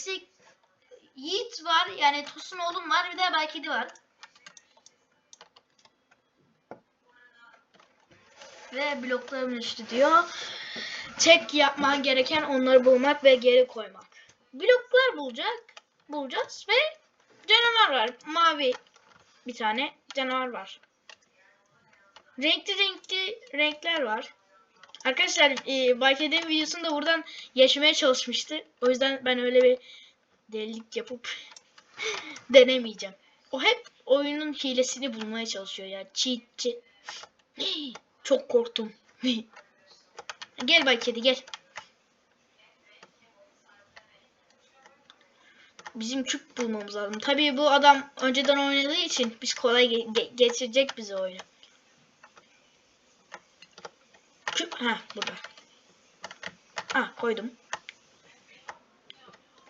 Eksik Yiğit var. Yani Tosun oğlum var. Bir de belki de var. Ve bloklarım düştü diyor. Tek yapman gereken onları bulmak ve geri koymak. Bloklar bulacak. Bulacağız ve canavar var. Mavi bir tane canavar var. Renkli renkli renkler var. Arkadaşlar e, Bayked'in videosunda buradan yaşamaya çalışmıştı. O yüzden ben öyle bir delilik yapıp denemeyeceğim. O hep oyunun hilesini bulmaya çalışıyor ya. Cheatçi. Çok korktum. gel Baykedi gel. Bizim küp bulmamız lazım. Tabii bu adam önceden oynadığı için biz kolay ge- ge- geçirecek bizi oyunu. Küp ha burada. Ah koydum.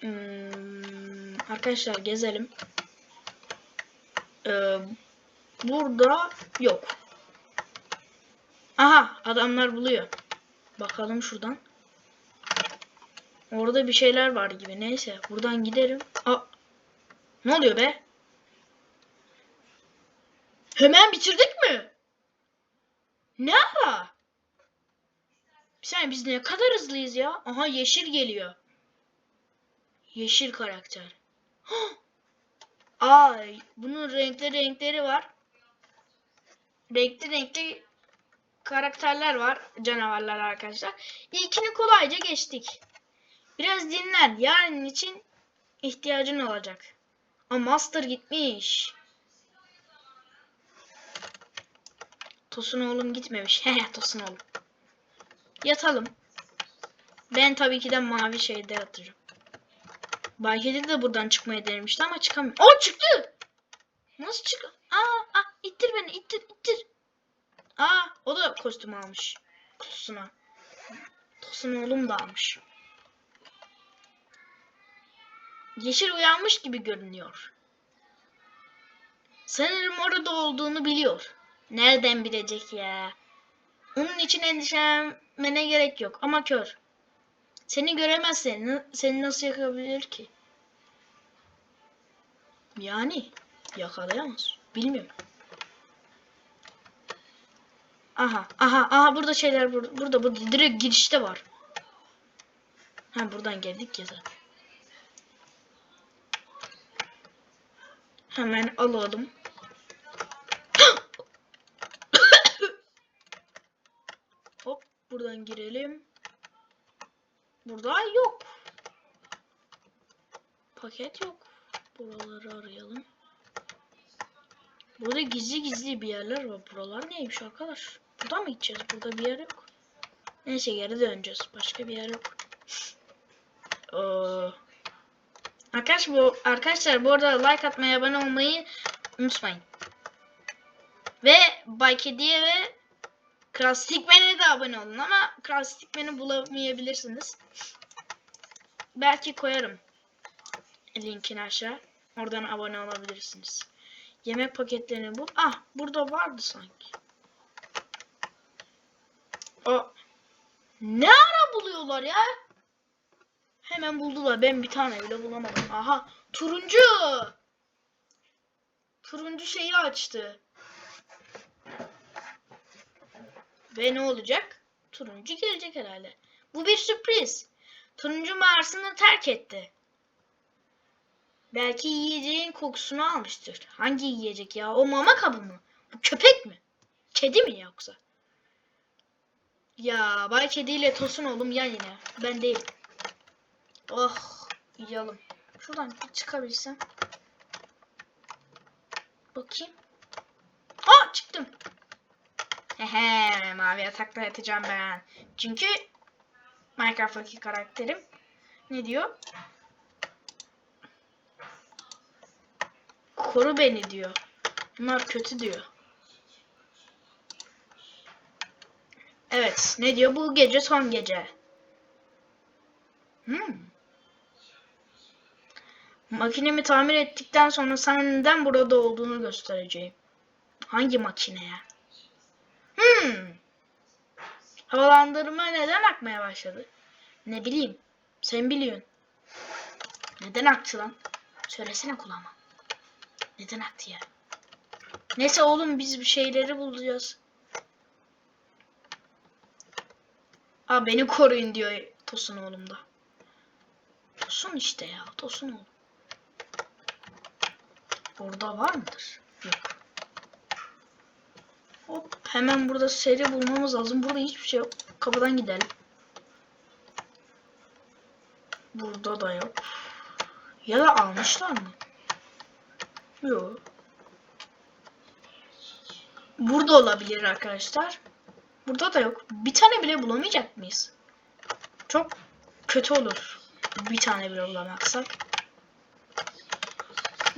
Hmm, arkadaşlar gezelim. Ee, burada yok. Aha adamlar buluyor. Bakalım şuradan. Orada bir şeyler var gibi. Neyse buradan giderim. Aa, ne oluyor be? Hemen bitirdik mi? Ne ara? Bir saniye biz ne kadar hızlıyız ya? Aha yeşil geliyor. Yeşil karakter. Ay bunun renkli renkleri var. Renkli renkli karakterler var. Canavarlar arkadaşlar. İlkini kolayca geçtik. Biraz dinlen. Yarın için ihtiyacın olacak. Ama Master gitmiş. Tosun oğlum gitmemiş. He Tosun oğlum. Yatalım. Ben tabii ki de mavi şeyde yatacağım. Baykedi de buradan çıkmayı denemişti ama çıkamıyor. O çıktı. Nasıl çık? Aa, aa ittir beni ittir ittir. Aa o da kostüm almış. Kutusuna. Tosun oğlum da almış. Yeşil uyanmış gibi görünüyor. Sanırım orada olduğunu biliyor. Nereden bilecek ya? Onun için endişelenmene gerek yok ama kör. Seni göremezse na- seni nasıl yakalayabilir ki? Yani yakalayamaz. Bilmiyorum. Aha, aha, aha burada şeyler burada, burada, burada direkt girişte var. Ha buradan geldik ya zaten. Hemen alalım. Hop buradan girelim. Burada yok. Paket yok. Buraları arayalım. Burada gizli gizli bir yerler var. Buralar neymiş arkadaş? Buradan mı gideceğiz? Burada bir yer yok. Neyse geri döneceğiz. Başka bir yer yok. Ee, arkadaş bu arkadaşlar bu arada like atmayı, abone olmayı unutmayın. Ve Bay Kedi'ye ve Kral Stickman'e de abone olun ama Kral Stickman'i bulamayabilirsiniz. Belki koyarım linkini aşağı. Oradan abone olabilirsiniz. Yemek paketlerini bul. Ah burada vardı sanki. O ne ara buluyorlar ya? Hemen buldular. Ben bir tane bile bulamadım. Aha turuncu. Turuncu şeyi açtı. Ve ne olacak? Turuncu gelecek herhalde. Bu bir sürpriz. Turuncu mağarasını terk etti. Belki yiyeceğin kokusunu almıştır. Hangi yiyecek ya? O mama kabı mı? Bu köpek mi? Kedi mi yoksa? Ya Bay Kedi ile Tosun oğlum yan yine. Ben değil. Oh yiyelim. Şuradan çıkabilsem. Bakayım. Aa çıktım. Hehe mavi yatakta yatacağım ben. Çünkü Minecraft'taki karakterim ne diyor? Koru beni diyor. Bunlar kötü diyor. Evet. Ne diyor? Bu gece son gece. Hmm. Makinemi tamir ettikten sonra neden burada olduğunu göstereceğim. Hangi makineye? Hmm. Havalandırma neden akmaya başladı? Ne bileyim. Sen biliyorsun. Neden aktı lan? Söylesene kulağıma. Neden aktı ya? Neyse oğlum biz bir şeyleri bulacağız. Aa beni koruyun diyor Tosun oğlum da. Tosun işte ya. Tosun oğlum. Burada var mıdır? Yok. Hop hemen burada seri bulmamız lazım. Burada hiçbir şey yok. Kapıdan gidelim. Burada da yok. Ya da almışlar mı? Yok. Burada olabilir arkadaşlar. Burada da yok. Bir tane bile bulamayacak mıyız? Çok kötü olur. Bir tane bile bulamazsak.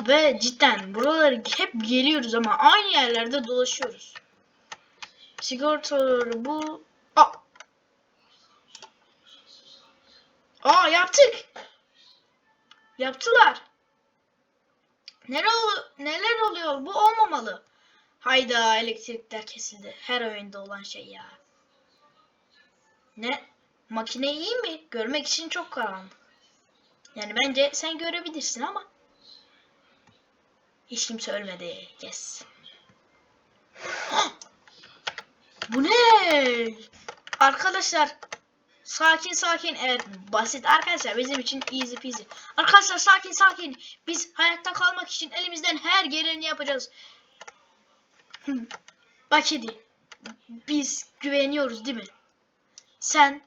Ve cidden buraları hep geliyoruz ama aynı yerlerde dolaşıyoruz. Sigortaları bu... Aa! Aa yaptık! Yaptılar. Neler, neler oluyor? Bu olmamalı. Hayda elektrikler kesildi. Her oyunda olan şey ya. Ne? Makine iyi mi? Görmek için çok karanlık. Yani bence sen görebilirsin ama. Hiç kimse ölmedi. Yes. Bu ne? Arkadaşlar sakin sakin evet basit arkadaşlar bizim için easy peasy. Arkadaşlar sakin sakin biz hayatta kalmak için elimizden her geleni yapacağız. Bak kedi biz güveniyoruz değil mi? Sen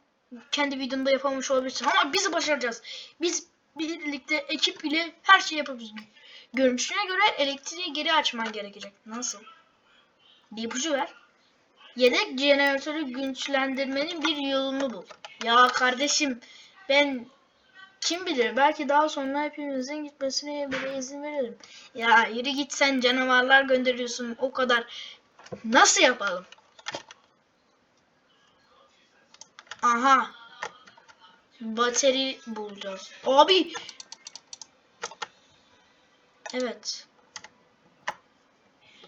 kendi videonda yapamamış olabilirsin ama biz başaracağız. Biz birlikte ekip ile her şeyi yapabiliriz. Görünüşüne göre elektriği geri açman gerekecek. Nasıl? Bir ipucu ver. Yedek jeneratörü güçlendirmenin bir yolunu bul. Ya kardeşim ben kim bilir belki daha sonra hepimizin gitmesine bile izin veririm. Ya yürü git sen canavarlar gönderiyorsun o kadar. Nasıl yapalım? Aha. Bateri bulacağız. Abi. Evet.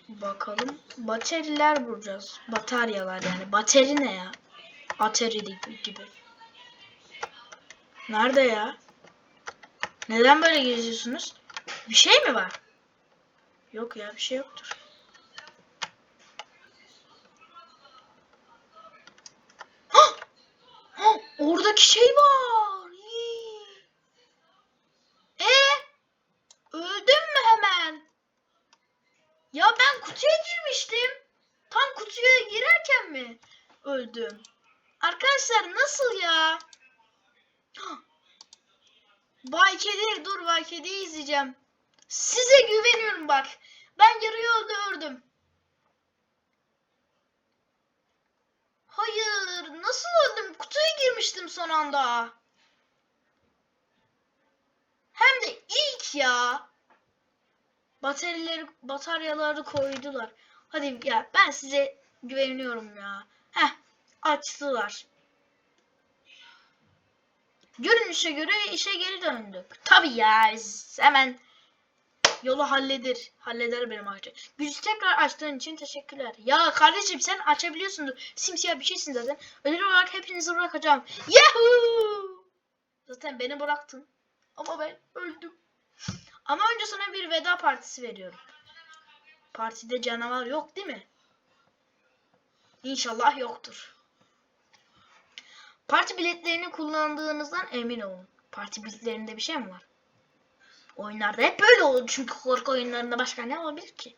Bakalım. Bateriler bulacağız. Bataryalar yani. Bateri ne ya? Ateri gibi. Nerede ya? Neden böyle geziyorsunuz? Bir şey mi var? Yok ya bir şey yoktur. Hah! Hah! Oradaki şey var. Öldüm? Arkadaşlar nasıl ya? Bay Kedi dur Bay Kedi'yi izleyeceğim. Size güveniyorum bak. Ben yarı yolda öldüm. Hayır, nasıl öldüm? Kutuya girmiştim son anda. Hem de ilk ya. Bataryaları, bataryaları koydular. Hadi ya ben size güveniyorum ya. Heh, açtılar. Görünüşe göre işe geri döndük. Tabii ya hemen yolu halleder. Halleder benim ağacı. Gücü tekrar açtığın için teşekkürler. Ya kardeşim sen açabiliyorsundur. Simsiyah bir şeysin zaten. Ödül olarak hepinizi bırakacağım. Yahoo! Zaten beni bıraktın. Ama ben öldüm. Ama önce sana bir veda partisi veriyorum. Partide canavar yok değil mi? İnşallah yoktur. Parti biletlerini kullandığınızdan emin olun. Parti biletlerinde bir şey mi var? Oyunlarda hep böyle olur çünkü korku oyunlarında başka ne olabilir ki?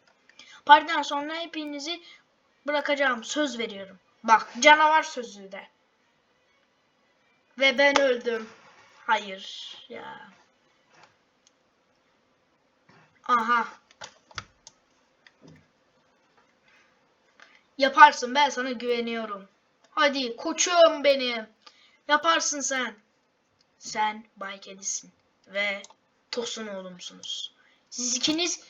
Partiden sonra hepinizi bırakacağım. Söz veriyorum. Bak canavar sözü de. Ve ben öldüm. Hayır ya. Aha. Yaparsın ben sana güveniyorum. Hadi koçum benim. Yaparsın sen. Sen Bay Kedisin. Ve Tosun oğlumsunuz. Siz ikiniz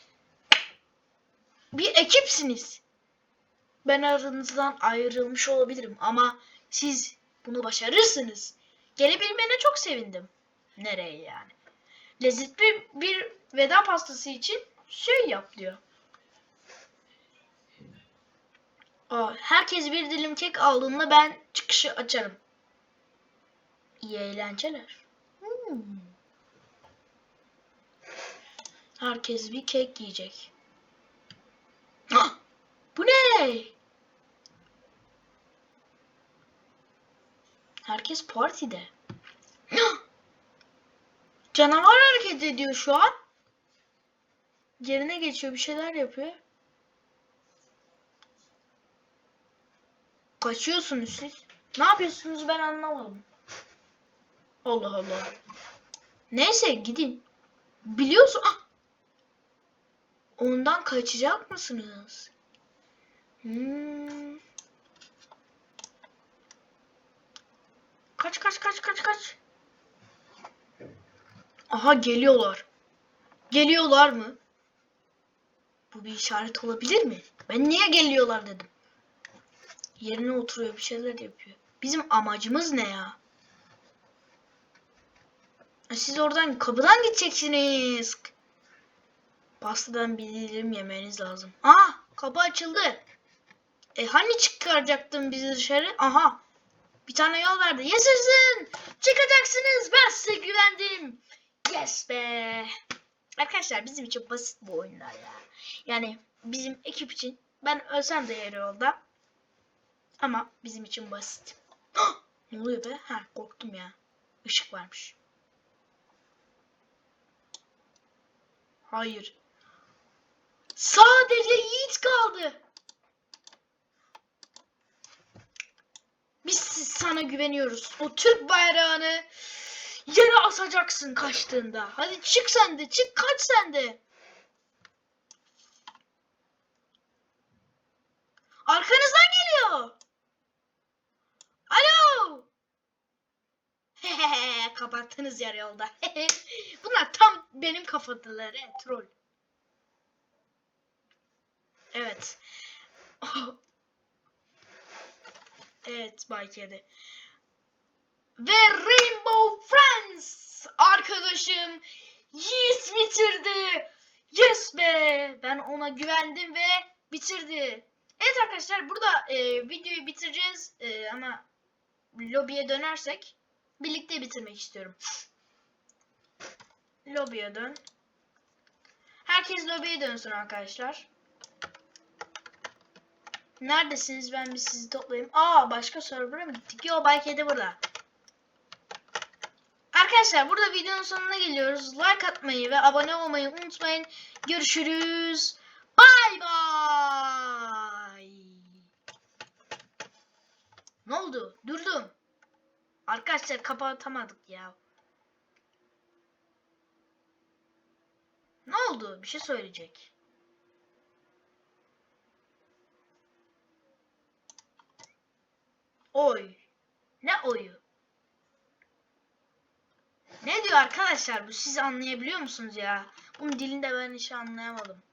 bir ekipsiniz. Ben aranızdan ayrılmış olabilirim ama siz bunu başarırsınız. Gelebilmene çok sevindim. Nereye yani? Lezzetli bir veda pastası için şey yap diyor. Aa, herkes bir dilim kek aldığında ben çıkışı açarım. İyi eğlenceler. Hmm. Herkes bir kek yiyecek. Ah! Bu ne? Herkes partide. Ah! Canavar hareket ediyor şu an. Yerine geçiyor, bir şeyler yapıyor. Kaçıyorsunuz siz. Ne yapıyorsunuz ben anlamadım. Allah Allah. Neyse gidin. Biliyorsun. Ah! Ondan kaçacak mısınız? Hmm. Kaç kaç kaç kaç kaç. Aha geliyorlar. Geliyorlar mı? Bu bir işaret olabilir mi? Ben niye geliyorlar dedim. Yerine oturuyor bir şeyler yapıyor. Bizim amacımız ne ya? Siz oradan kapıdan gideceksiniz. Pastadan bir dilim yemeniz lazım. Aa kapı açıldı. E hani çıkaracaktın bizi dışarı? Aha. Bir tane yol verdi. Yaşasın. Çıkacaksınız. Ben size güvendim. Yes be. Arkadaşlar bizim için basit bu oyunlar ya. Yani bizim ekip için ben ölsem de yarı yolda. Ama bizim için basit. ne oluyor be? Ha korktum ya. Işık varmış. Hayır. Sadece Yiğit kaldı. Biz sana güveniyoruz. O Türk bayrağını yere asacaksın kaçtığında. Hadi çık sen de, çık kaç sen de. Arkanızdan geliyor. Alo. Hehehe kapattınız yarı yolda. Bunlar he, troll. Evet. evet Bay Kedi. Ve Rainbow Friends arkadaşım Yes bitirdi. Yes be. Ben ona güvendim ve bitirdi. Evet arkadaşlar burada e, videoyu bitireceğiz E, ama lobiye dönersek birlikte bitirmek istiyorum. Lobiye dön. Herkes lobiye dönsün arkadaşlar. Neredesiniz? Ben bir sizi toplayayım. Aa başka server'a mı gittik? Yo belki de burada. Arkadaşlar burada videonun sonuna geliyoruz. Like atmayı ve abone olmayı unutmayın. Görüşürüz. Bay bay. Ne oldu? Durdum. Arkadaşlar kapatamadık ya. Ne oldu? Bir şey söyleyecek. Oy. Ne oyu? Ne diyor arkadaşlar bu? Siz anlayabiliyor musunuz ya? Bunun dilinde ben hiç anlayamadım.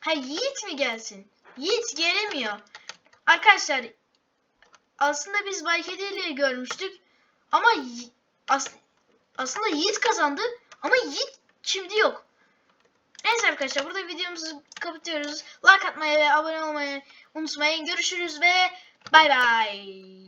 Ha Yiğit mi gelsin? Yiğit gelemiyor. Arkadaşlar aslında biz Baykedi ile görmüştük. Ama as aslında Yiğit kazandı. Ama Yiğit şimdi yok. Neyse arkadaşlar burada videomuzu kapatıyoruz. Like atmayı ve abone olmayı unutmayın. Görüşürüz ve bay bay.